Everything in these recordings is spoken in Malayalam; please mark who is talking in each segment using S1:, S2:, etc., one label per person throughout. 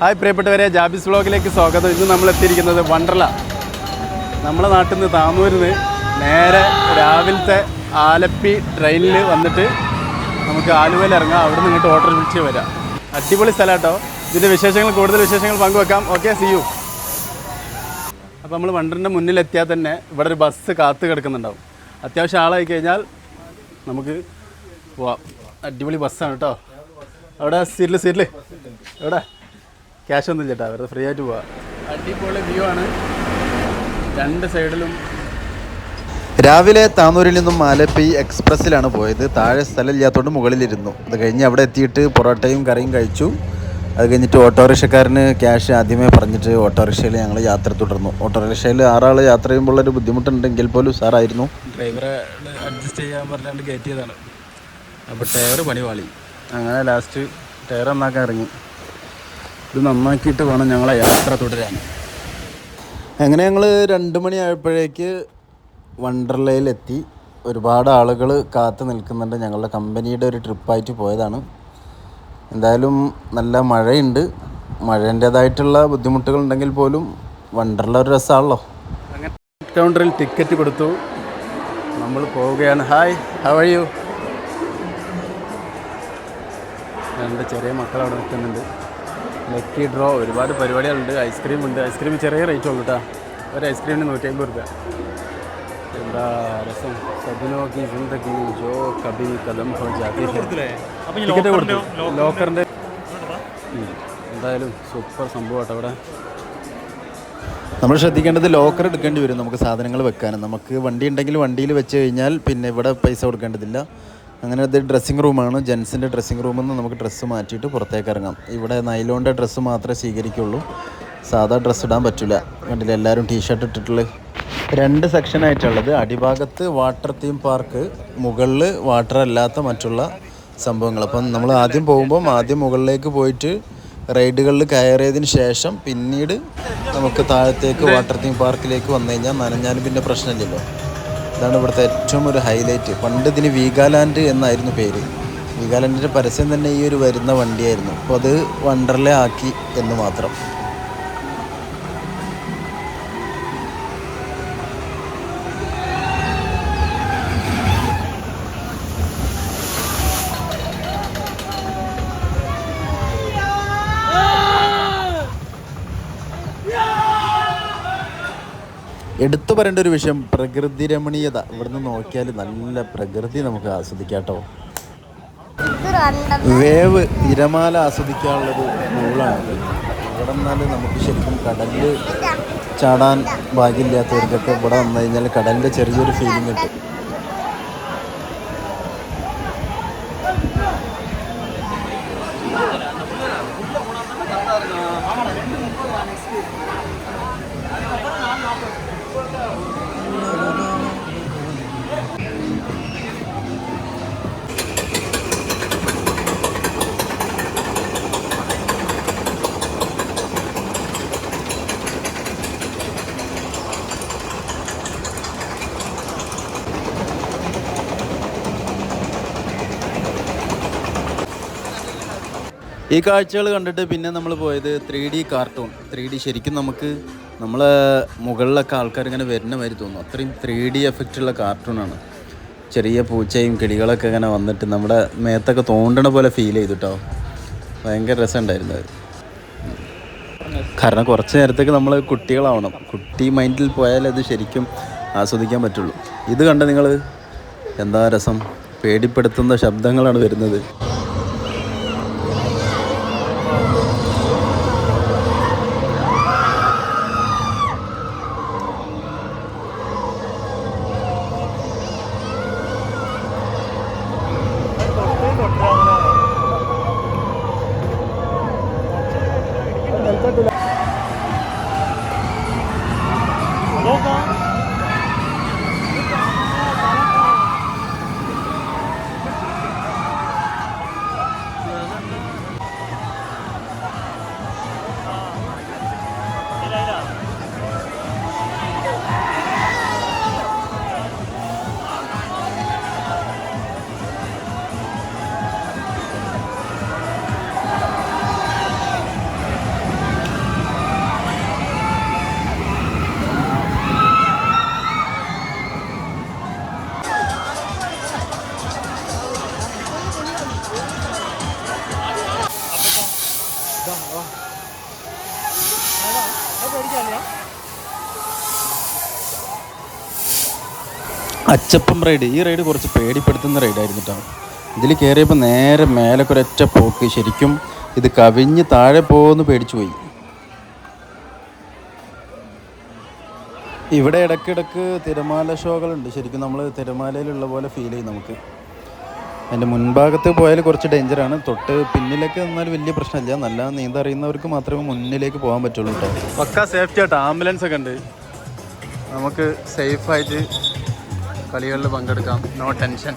S1: ഹായ് പ്രിയപ്പെട്ടവരെ ജാബിസ് വ്ളോഗിലേക്ക് സ്വാഗതം. ഇന്ന് നമ്മൾ എത്തിയിരിക്കുന്നത് വണ്ടർല. നമ്മളെ നാട്ടിൽ നിന്ന് താന്നൂരിൽ നിന്ന് നേരെ രാവിലത്തെ ആലപ്പി ട്രെയിനിൽ വന്നിട്ട് നമുക്ക് ആലുവയിൽ ഇറങ്ങാം. അവിടെ നിന്ന് ഇങ്ങോട്ട് ഓട്ടോ വിളിച്ച് വരാം. അടിപൊളി സ്ഥലം കേട്ടോ ഇതിന്റെ വിശേഷങ്ങൾ കൂടുതൽ വിശേഷങ്ങൾ പങ്കുവെക്കാം. ഓക്കെ സി യു അപ്പോൾ നമ്മൾ വണ്ടറിന്റെ മുന്നിലെത്തിയാൽ തന്നെ ഇവിടെ ഒരു ബസ് കാത്ത് കിടക്കുന്നുണ്ടാവും. അത്യാവശ്യം ആളായി കഴിഞ്ഞാൽ നമുക്ക് പോവാം. അടിപൊളി ബസ്സാണ് കേട്ടോ അവിടെ സീറ്റിൽ സീറ്റിൽ എവിടെ? ക്യാഷ് ഒന്നും ചേട്ടാ വെറുതെ ഫ്രീ ആയിട്ട് പോവാ. അടിപൊളി വ്യൂ ആണ്. രണ്ട് സൈഡിലും
S2: രാവിലെ താനൂരിൽ നിന്നും ആലപ്പി എക്സ്പ്രസ്സിലാണ് പോയത്. താഴെ സ്ഥലമില്ലാത്തതുകൊണ്ട് മുകളിലിരുന്നു. അത് കഴിഞ്ഞ് അവിടെ എത്തിയിട്ട് പൊറോട്ടയും കറിയും കഴിച്ചു. അത് കഴിഞ്ഞിട്ട് ഓട്ടോറിക്ഷക്കാരന് ക്യാഷ് ആദ്യമേ പറഞ്ഞിട്ട് ഓട്ടോറിക്ഷയിൽ ഞങ്ങൾ യാത്ര തുടർന്നു. ഓട്ടോറിക്ഷയിൽ ആറാൾ യാത്ര ചെയ്യുമ്പോൾ ഒരു ബുദ്ധിമുട്ടുണ്ടെങ്കിൽ പോലും സാറായിരുന്നു.
S1: ഡ്രൈവറെ അഡ്ജസ്റ്റ് ചെയ്യാൻ പറഞ്ഞാണ്ട് കയറ്റിയതാണ് അപ്പോൾ ടയർ പണിവാളി. അങ്ങനെ ലാസ്റ്റ് ടയർ നന്നാക്കാൻ ഇറങ്ങി. ഇത് നന്നാക്കിയിട്ട് വേണം ഞങ്ങളെ യാത്ര തുടരാൻ.
S2: അങ്ങനെ ഞങ്ങൾ രണ്ട് മണിയായപ്പോഴേക്ക് വണ്ടർലയിലെത്തി ഒരുപാട് ആളുകൾ കാത്തു നിൽക്കുന്നുണ്ട്. ഞങ്ങളുടെ കമ്പനിയുടെ ഒരു ട്രിപ്പായിട്ട് പോയതാണ്. എന്തായാലും നല്ല മഴയുണ്ട്. മഴേന്റേതായിട്ടുള്ള ബുദ്ധിമുട്ടുകൾ പോലും വണ്ടർല ഒരു രസമാണല്ലോ.
S1: അങ്ങനെ കൗണ്ടറിൽ ടിക്കറ്റ് കൊടുത്തു. നമ്മൾ പോവുകയാണ്. ഹായ് ഹവ് ആർ യു രണ്ട് ചെറിയ മക്കൾ അവിടെ നിൽക്കുന്നുണ്ട്. ലക്കി ഡ്രോ ഒരുപാട് പരിപാടികളുണ്ട്. ഐസ്ക്രീം ഉണ്ട്. ഐസ്ക്രീം ചെറിയ റേറ്റ് ഉള്ളൂ കേട്ടോ ഒരു ഐസ്ക്രീമിന് നൂറ്റി അമ്പത് രൂപ എന്താ രസം? സബിനോ കി ജിന്ദഗി ജോ കബി കദം ഹോ ജാതി. ടിക്കറ്റ് കൊടുത്തു. ലോക്കറിന്റെ എന്തായാലും സൂപ്പർ സംഭവം കേട്ടോ അവിടെ
S2: നമ്മൾ ശ്രദ്ധിക്കേണ്ടത് ലോക്കർ എടുക്കേണ്ടി വരും നമുക്ക് സാധനങ്ങൾ വെക്കാനും. നമുക്ക് വണ്ടി ഉണ്ടെങ്കിൽ വണ്ടിയിൽ വെച്ച് കഴിഞ്ഞാൽ പിന്നെ ഇവിടെ പൈസ കൊടുക്കേണ്ടതില്ല. അങ്ങനെ അത് ഡ്രസ്സിങ് റൂമാണ് ജെൻസിന്റെ ഡ്രസ്സിങ് റൂമിൽ നിന്ന് നമുക്ക് ഡ്രസ്സ് മാറ്റിയിട്ട് പുറത്തേക്ക് ഇറങ്ങാം. ഇവിടെ നൈലോണിന്റെ ഡ്രസ്സ് മാത്രമേ സ്വീകരിക്കുള്ളൂ. സാധാ ഡ്രസ്സ് ഇടാൻ പറ്റില്ല കണ്ടില്ല? എല്ലാവരും ടീഷർട്ട് ഇട്ടിട്ടുള്ള രണ്ട് സെക്ഷനായിട്ടുള്ളത് അടിഭാഗത്ത് വാട്ടർ തീം പാർക്ക് മുകളിൽ വാട്ടർ അല്ലാത്ത മറ്റുള്ള സംഭവങ്ങൾ. അപ്പം നമ്മൾ ആദ്യം പോകുമ്പം ആദ്യം മുകളിലേക്ക് പോയിട്ട് റൈഡുകളിൽ കയറിയതിന് ശേഷം പിന്നീട് നമുക്ക് താഴത്തേക്ക് വാട്ടർ തീം പാർക്കിലേക്ക് വന്നു കഴിഞ്ഞാൽ നനഞ്ഞാലും പിന്നെ പ്രശ്നമില്ലല്ലോ. ഇതാണ് ഇവിടുത്തെ ഏറ്റവും ഒരു ഹൈലൈറ്റ് പണ്ട് ഇതിന് വീഗാലാൻഡ് എന്നായിരുന്നു പേര്. വീഗാലാൻഡിന്റെ പരസ്യം തന്നെ ഈ ഒരു വരുന്ന വണ്ടിയായിരുന്നു. അപ്പോൾ അത് വണ്ടർലേ ആക്കി എന്ന് മാത്രം. എടുത്തു പറയേണ്ട ഒരു വിഷയം പ്രകൃതി രമണീയത. ഇവിടുന്ന് നോക്കിയാൽ നല്ല പ്രകൃതി നമുക്ക് ആസ്വദിക്കാം കേട്ടോ വേവ് തിരമാല ആസ്വദിക്കാനുള്ളൊരു മൂളാണ് ഇവിടെ നിന്നാൽ നമുക്ക് ശരിക്കും കടലിൽ ചാടാൻ ഭാഗ്യമില്ലാത്തവർക്കൊക്കെ ഇവിടെ വന്നു കഴിഞ്ഞാൽ കടലിന്റെ ചെറിയൊരു ഫീലിംഗ് കിട്ടും. ഈ കാഴ്ചകൾ കണ്ടിട്ട് പിന്നെ നമ്മൾ പോയത് three D cartoon. Three D ശരിക്കും നമുക്ക് നമ്മളെ മുകളിലൊക്കെ ആൾക്കാർ ഇങ്ങനെ വരുന്ന മാതിരി തോന്നും അത്രയും ത്രീ ഡി എഫക്റ്റുള്ള കാർട്ടൂണാണ് ചെറിയ പൂച്ചയും കിളികളൊക്കെ ഇങ്ങനെ വന്നിട്ട് നമ്മുടെ മേത്തൊക്കെ തോണ്ടണ പോലെ ഫീൽ ചെയ്തു കേട്ടോ ഭയങ്കര രസമുണ്ടായിരുന്നു അത്. കാരണം കുറച്ച് നേരത്തേക്ക് നമ്മൾ കുട്ടികളാവണം. കുട്ടി മൈൻഡിൽ പോയാലേ അത് ശരിക്കും ആസ്വദിക്കാൻ പറ്റുള്ളൂ. ഇത് കണ്ട നിങ്ങൾ എന്താ രസം? പേടിപ്പെടുത്തുന്ന ശബ്ദങ്ങളാണ് വരുന്നത്. espectacular. അച്ചപ്പം റൈഡ് ഈ റൈഡ് കുറച്ച് പേടിപ്പെടുത്തുന്ന റൈഡായിരുന്നു കേട്ടോ ഇതിൽ കയറിയപ്പോൾ നേരെ മേലെ ഒരൊറ്റ പോക്ക്. ശരിക്കും ഇത് കവിഞ്ഞ് താഴെ പോകുമെന്ന് പേടിച്ചു പോയി. ഇവിടെ ഇടയ്ക്കിടയ്ക്ക് തിരമാല ഷോകളുണ്ട്. ശരിക്കും നമ്മൾ തിരമാലയിലുള്ള പോലെ ഫീൽ ചെയ്യും നമുക്ക്. അതിന്റെ മുൻഭാഗത്ത് പോയാൽ കുറച്ച് ഡേഞ്ചറാണ് തൊട്ട് പിന്നിലേക്ക് നിന്നാൽ വലിയ പ്രശ്നമില്ല. നല്ല നീന്ത അറിയുന്നവർക്ക് മാത്രമേ മുന്നിലേക്ക് പോകാൻ പറ്റുള്ളൂ കേട്ടോ
S1: പക്ക സേഫ്റ്റി ആട്ടോ. ആംബുലൻസ് ഒക്കെ ഉണ്ട്. നമുക്ക് സേഫായിട്ട് കളികളിൽ പങ്കെടുക്കാം. നോ ടെൻഷൻ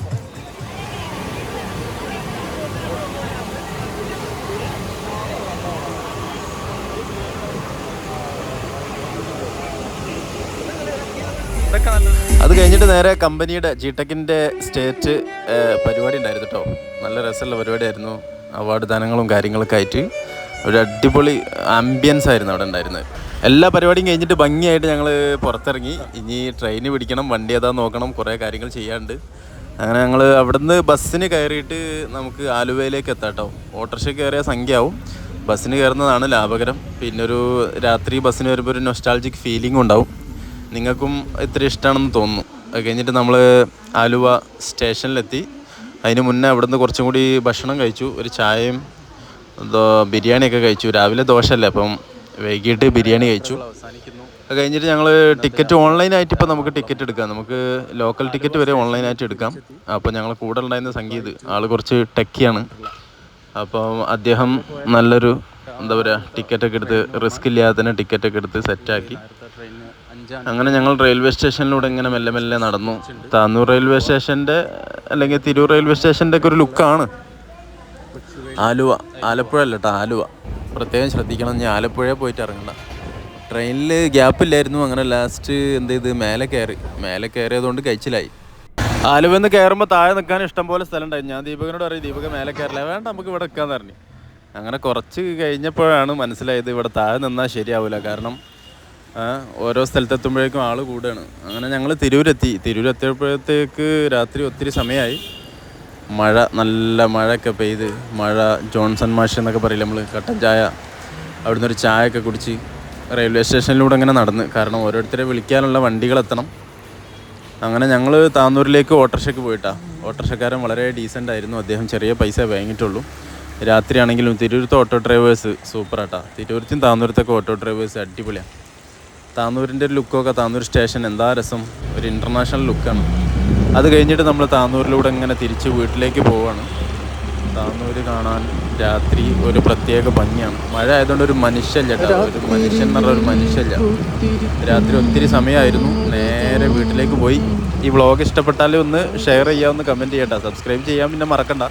S2: അത് കഴിഞ്ഞിട്ട് നേരെ കമ്പനിയുടെ ജിടെക്കിന്റെ സ്റ്റേറ്റ് പരിപാടി ഉണ്ടായിരുന്നു കേട്ടോ നല്ല രസമുള്ള പരിപാടിയായിരുന്നു. അവാർഡ് ദാനങ്ങളും കാര്യങ്ങളൊക്കെ ആയിട്ട്. ഒരു അടിപൊളി ആംബിയൻസ് ആയിരുന്നു അവിടെ ഉണ്ടായിരുന്നത്. എല്ലാ പരിപാടിയും കഴിഞ്ഞിട്ട് ഭംഗിയായിട്ട് ഞങ്ങൾ പുറത്തിറങ്ങി. ഇനി ട്രെയിന് പിടിക്കണം വണ്ടി ഏതാ നോക്കണം കുറേ കാര്യങ്ങൾ ചെയ്യാണ്ട് അങ്ങനെ ഞങ്ങൾ അവിടുന്ന് ബസ്സിന് കയറിയിട്ട് നമുക്ക് ആലുവയിലേക്ക് എത്താം കേട്ടോ ഓട്ടോറിക്ഷ കയറിയ സംഖ്യ ആവും ബസ്സിന് കയറുന്നതാണ് ലാഭകരം. പിന്നെ ഒരു രാത്രി ബസ്സിന് വരുമ്പോൾ ഒരു നൊസ്റ്റാൾജിക് ഫീലിംഗ് ഉണ്ടാവും. നിങ്ങൾക്കും ഇത്ര ഇഷ്ടമാണെന്ന് തോന്നുന്നു. അത് കഴിഞ്ഞിട്ട് നമ്മൾ ആലുവ സ്റ്റേഷനിലെത്തി. അതിന് മുന്നേ അവിടുന്ന് കുറച്ചും കൂടി ഭക്ഷണം കഴിച്ചു. ഒരു ചായയും ബിരിയാണിയൊക്കെ കഴിച്ചു. രാവിലെ ദോശയല്ലേ അപ്പം വൈകിട്ട് ബിരിയാണി കഴിച്ചു. അത് കഴിഞ്ഞിട്ട് ഞങ്ങൾ ടിക്കറ്റ് ഓൺലൈനായിട്ട് ഇപ്പോൾ നമുക്ക് ടിക്കറ്റ് എടുക്കാം. നമുക്ക് ലോക്കൽ ടിക്കറ്റ് വരെ ഓൺലൈനായിട്ട് എടുക്കാം. അപ്പോൾ ഞങ്ങൾ കൂടെ ഉണ്ടായിരുന്ന സംഗീത് ആൾ കുറച്ച് ടെക്കിയാണ്. അപ്പം അദ്ദേഹം നല്ലൊരു എന്താ പറയുക ടിക്കറ്റൊക്കെ എടുത്ത് റിസ്ക് ഇല്ലാതെ തന്നെ ടിക്കറ്റൊക്കെ എടുത്ത് സെറ്റാക്കി. അങ്ങനെ ഞങ്ങൾ റെയിൽവേ സ്റ്റേഷനിലൂടെ ഇങ്ങനെ മെല്ലെ മെല്ലെ നടന്നു. താന്നൂർ റെയിൽവേ സ്റ്റേഷന്റെ അല്ലെങ്കിൽ തിരൂർ റെയിൽവേ സ്റ്റേഷന്റെ ഒക്കെ ഒരു ലുക്കാണ്. ആലുവ. ആലപ്പുഴ അല്ല കേട്ടോ ആലുവ. പ്രത്യേകം ശ്രദ്ധിക്കണം ഞാൻ ആലപ്പുഴ പോയിട്ട് ഇറങ്ങണ്ട. ട്രെയിനിൽ ഗ്യാപ്പില്ലായിരുന്നു അങ്ങനെ ലാസ്റ്റ് എന്ത് ചെയ്ത്? മേലെ കയറി. മേലെ കയറിയതുകൊണ്ട് കഴിച്ചിലായി. ആലുവ എന്ന് കയറുമ്പോൾ താഴെ നിൽക്കാൻ ഇഷ്ടം പോലെ സ്ഥലം ഉണ്ടായിരുന്നു ഞാൻ ദീപകനോട് പറയും ദീപക മേലെ കയറില്ല വേണ്ട നമുക്ക് ഇവിടെ നിൽക്കാന്ന് പറഞ്ഞു. അങ്ങനെ കുറച്ച് കഴിഞ്ഞപ്പോഴാണ് മനസ്സിലായത് ഇവിടെ താഴെ നിന്നാൽ ശരിയാവില്ല കാരണം ഓരോ സ്ഥലത്തെത്തുമ്പോഴേക്കും ആൾ കൂടുകയാണ് അങ്ങനെ ഞങ്ങൾ തിരൂരെത്തി. തിരൂരെത്തിയപ്പോഴത്തേക്ക് രാത്രി ഒത്തിരി സമയമായി മഴ നല്ല മഴയൊക്കെ പെയ്ത് മഴ ജോൺസൺ മാഷ് എന്നൊക്കെ പറയില്ല നമ്മൾ കട്ടൻ ചായ അവിടുന്ന് ഒരു ചായ ഒക്കെ കുടിച്ച് റെയിൽവേ സ്റ്റേഷനിലൂടെ അങ്ങനെ നടന്ന്. കാരണം ഓരോരുത്തരെ വിളിക്കാനുള്ള വണ്ടികളെത്തണം. അങ്ങനെ ഞങ്ങൾ താന്നൂരിലേക്ക് ഓട്ടോറിക്ഷയ്ക്ക് പോയിട്ടാണ് ഓട്ടോറിക്ഷക്കാരൻ വളരെ ഡീസന്റ് ആയിരുന്നു. അദ്ദേഹം ചെറിയ പൈസ വാങ്ങിയിട്ടുള്ളൂ. രാത്രിയാണെങ്കിലും തിരൂരത്തെ ഓട്ടോ ഡ്രൈവേഴ്സ് സൂപ്പറാട്ടാ. തിരൂരത്തും താന്നൂരത്തൊക്കെ ഓട്ടോ ഡ്രൈവേഴ്സ് അടിപൊളിയാണ് താന്നൂരിന്റെ ഒരു ലുക്കൊക്കെ താന്നൂർ സ്റ്റേഷൻ എന്താ രസം? ഒരു ഇന്റർനാഷണൽ ലുക്കാണ് അത് കഴിഞ്ഞിട്ട് നമ്മൾ താന്നൂരിലൂടെ ഇങ്ങനെ തിരിച്ച് വീട്ടിലേക്ക് പോവാണ്. താന്നൂർ കാണാൻ രാത്രി ഒരു പ്രത്യേക ഭംഗിയാണ്. മഴ ആയതുകൊണ്ട് ഒരു മനുഷ്യല്ല ഒരു മനുഷ്യൻ എന്ന് പറഞ്ഞ ഒരു മനുഷ്യല്ല രാത്രി ഒത്തിരി സമയമായിരുന്നു. നേരെ വീട്ടിലേക്ക് പോയി. ഈ വ്ളോഗ് ഇഷ്ടപ്പെട്ടാൽ ഒന്ന് ഷെയർ ചെയ്യാമെന്ന് കമന്റ് ചെയ്യട്ടോ. സബ്സ്ക്രൈബ് ചെയ്യാൻ പിന്നെ മറക്കണ്ട.